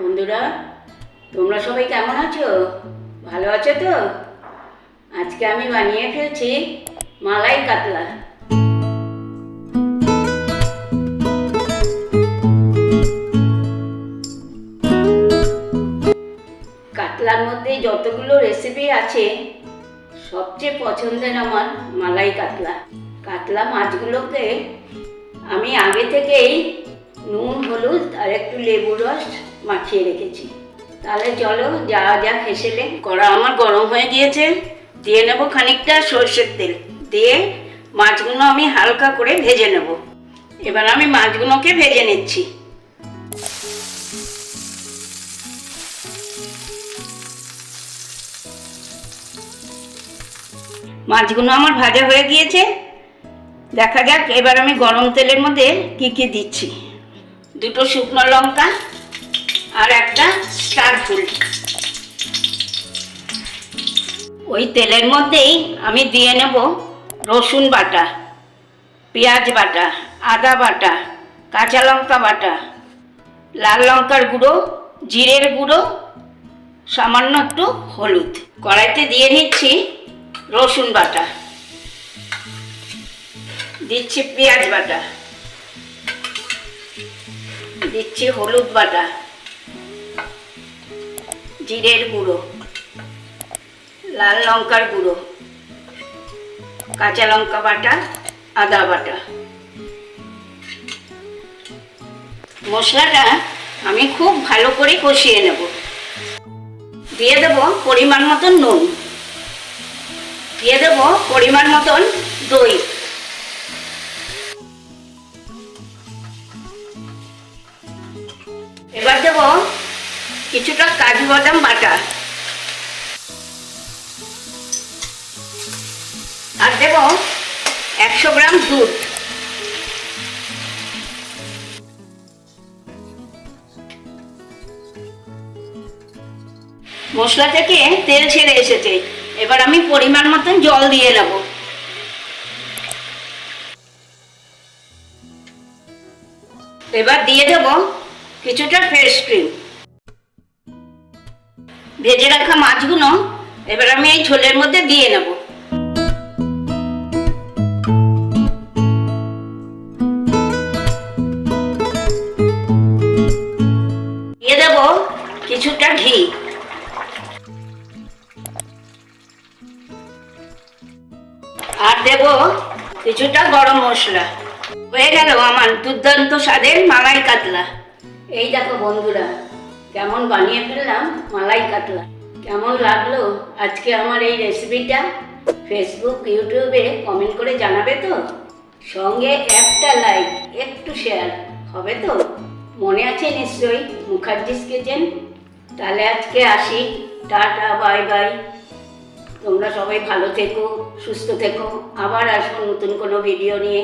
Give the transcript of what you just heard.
বন্ধুরা, তোমরা সবাই কেমন আছো? ভালো আছো তো? আজকে আমি বানিয়ে ফেলছি মালাই কাতলা। কাতলার মধ্যে যতগুলো রেসিপি আছে, সবচেয়ে পছন্দের আমার মালাই কাতলা। কাতলা মাছগুলোকে আমি আগে থেকেই নুন, হলুদ আর একটু লেবুর রস মাখিয়ে রেখেছি। তাহলে চলো, যা যা খেসেলে। কড়া আমার গরম হয়ে গিয়েছে। দিয়ে নেব খানিকটা সর্ষের তেল। দিয়ে মাছগুলো আমি হালকা করে ভেজে নেব। এবার আমি মাছগুলোকে ভেজে নিচ্ছি। মাছগুলো আমার ভাজা হয়ে গিয়েছে। দেখা যাক, এবার আমি গরম তেলের মধ্যে কি কি দিচ্ছি। দুটো শুকনো লঙ্কা আর একটা স্টার ফুল। ওই তেলের মধ্যেই আমি দিয়ে নেব রসুন বাটা, পেঁয়াজ বাটা, আদা বাটা, কাঁচা লঙ্কা বাটা, লাল লঙ্কার গুঁড়ো, জিরের গুঁড়ো, সামান্য একটু হলুদ। কড়াইতে দিয়ে নিচ্ছি রসুন বাটা। দিচ্ছি পেঁয়াজ বাটা। দিচ্ছি হলুদ বাটা। জিরের গুঁড়ো, লাল লঙ্কার গুঁড়ো, কাঁচা লঙ্কা বাটা, আদা বাটা। মশলাটা আমি খুব ভালো করে কষিয়ে নেব। দিয়ে দেব পরিমাণ মতন নুন। দিয়ে দেব পরিমাণ মতন দই। কিছুটা কাজু বাদাম বাটা। আর দেব একশো গ্রাম দুধ। মশলা থেকে তেল ছেড়ে এসেছে। এবার আমি পরিমাণ মতন জল দিয়ে নেব। এবার দিয়ে দেব কিছুটা ফ্রেশ ক্রিম। ভেজে রাখা মাছগুলো এবার আমি এই ঝোলের মধ্যে দিয়ে নেব। দিয়ে দেব কিছুটা ঘি। আর দেব কিছুটা গরম মশলা। হয়ে গেল আমার দুর্দান্ত স্বাদের মালাই কাতলা। এই দেখো বন্ধুরা কেমন বানিয়ে ফেললাম, মালাই কাতলা কেমন লাগল আজকে আমার এই রেসিপিটা ফেসবুক ইউটিউবে কমেন্ট করে জানাবে তো? সঙ্গে একটা লাইক একটু শেয়ার হবে তো? মনে আছে নিশ্চয়ই মুখার্জিস কিচেন তাহলে আজকে আসি। টাটা বাই বাই তোমরা সবাই ভালো থেকো, সুস্থ থেকো। আবার আসব নতুন কোনো ভিডিও নিয়ে।